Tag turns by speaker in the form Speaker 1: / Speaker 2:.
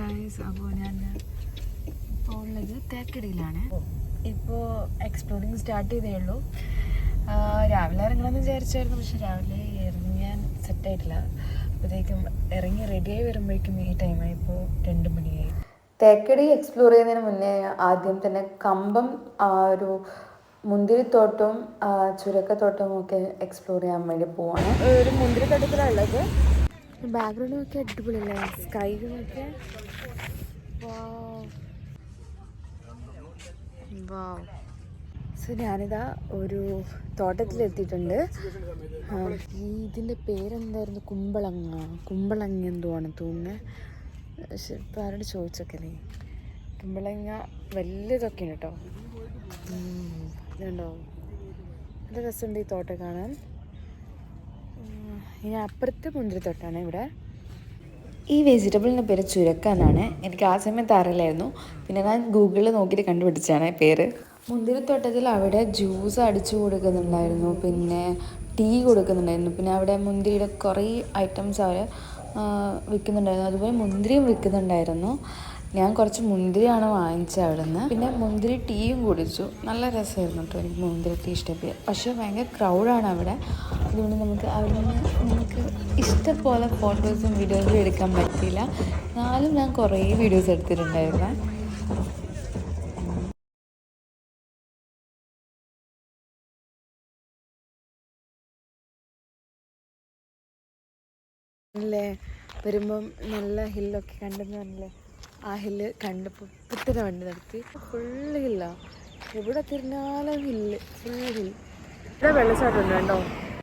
Speaker 1: Guys അപ്പോൾ ഞാൻ ഇപ്പോൾ ഉള്ളത് തേക്കടിയിലാണ്. ഇപ്പോൾ എക്സ്പ്ലോറിങ് സ്റ്റാർട്ട് ചെയ്തേ ഉള്ളൂ. രാവിലെ ഇറങ്ങണമെന്ന് വിചാരിച്ചായിരുന്നു പക്ഷെ രാവിലെ ഇറങ്ങാൻ സെറ്റായിട്ടില്ല അപ്പോഴത്തേക്കും ഇറങ്ങി റെഡിയായി വരുമ്പോഴേക്കും ഈ ടൈമായി ഇപ്പോൾ രണ്ട് മണിയായി.
Speaker 2: തേക്കടി എക്സ്പ്ലോർ ചെയ്യുന്നതിന് മുന്നേ ആദ്യം തന്നെ കമ്പം ആ ഒരു മുന്തിരിത്തോട്ടവും ചുരക്കത്തോട്ടവും ഒക്കെ എക്സ്പ്ലോർ ചെയ്യാൻ വേണ്ടി പോവാണ്.
Speaker 1: ഒരു മുന്തിരിത്തോട്ടത്തിലാണ് തട്ടത്തിലുള്ളത് ബാക്ക്ഗ്രൗണ്ട് നോക്കി അടിപൊളിയല്ലേ സ്കൈ നോക്കിയ സോ ഞാനിതാ ഒരു തോട്ടത്തിലെത്തിയിട്ടുണ്ട്. ഇതിന്റെ പേരെന്തായിരുന്നു? കുമ്പളങ്ങ. കുമ്പളങ്ങ എന്തോ ആണ് തോന്നുന്നത് പക്ഷെ ഇപ്പം ആരോട് ചോദിച്ചൊക്കെയല്ലേ കുമ്പളങ്ങ വലിയതൊക്കെയാണ് കേട്ടോ. ഇതുണ്ടോ? നല്ല രസമുണ്ട് ഈ തോട്ടം കാണാൻ. ഇനി അപ്പുറത്ത് മുന്തിരിത്തോട്ടാണ് ഇവിടെ.
Speaker 2: ഈ വെജിറ്റബിളിന്റെ പേര് ചുരക്ക എന്നാണ് എനിക്ക് ആ സമയത്ത് അറിയില്ലായിരുന്നു. പിന്നെ ഞാൻ ഗൂഗിളിൽ നോക്കിയിട്ട് കണ്ടുപിടിച്ചാണ് പേര്. മുന്തിരിത്തോട്ടത്തിൽ അവിടെ ജ്യൂസ് അടിച്ചു കൊടുക്കുന്നുണ്ടായിരുന്നു. പിന്നെ ടീ കൊടുക്കുന്നുണ്ടായിരുന്നു. പിന്നെ അവിടെ മുന്തിരിയുടെ കുറേ ഐറ്റംസ് അവർ വിൽക്കുന്നുണ്ടായിരുന്നു. അതുപോലെ മുന്തിരിയും വിൽക്കുന്നുണ്ടായിരുന്നു. ഞാൻ കുറച്ച് മുന്തിരിയാണ് വാങ്ങിച്ചത് അവിടെ നിന്ന് പിന്നെ മുന്തിരി ടീയും കുടിച്ചു. നല്ല രസമായിരുന്നു കേട്ടോ എനിക്ക് മുന്തിരി ടീ ഇഷ്ടപ്പെട്ടു പക്ഷേ ഭയങ്കര ക്രൗഡാണ് അവിടെ. അതുകൊണ്ട് നമുക്ക് അവിടെ നിന്ന് നമുക്ക് ഇഷ്ടപോലെ ഫോട്ടോസും വീഡിയോസും എടുക്കാൻ പറ്റിയില്ല. എന്നാലും ഞാൻ കുറേ വീഡിയോസ് എടുത്തിട്ടുണ്ടായിരുന്നു.
Speaker 1: അല്ലേ? വരുമ്പം നല്ല ഹില്ലൊക്കെ കണ്ടെന്ന് പറഞ്ഞില്ലേ? ആ ഹില്ല് കണ്ടപ്പോൾ ഇപ്പത്തന്നെ വണ്ടി നടത്തി ഫുള്ള് ഹില്ലാ എവിടെ തിരിഞ്ഞാലും ഹില്ല് ഫുൾ ഹിൽ വെള്ളച്ചാട്ടം ഉണ്ട് കേട്ടോ.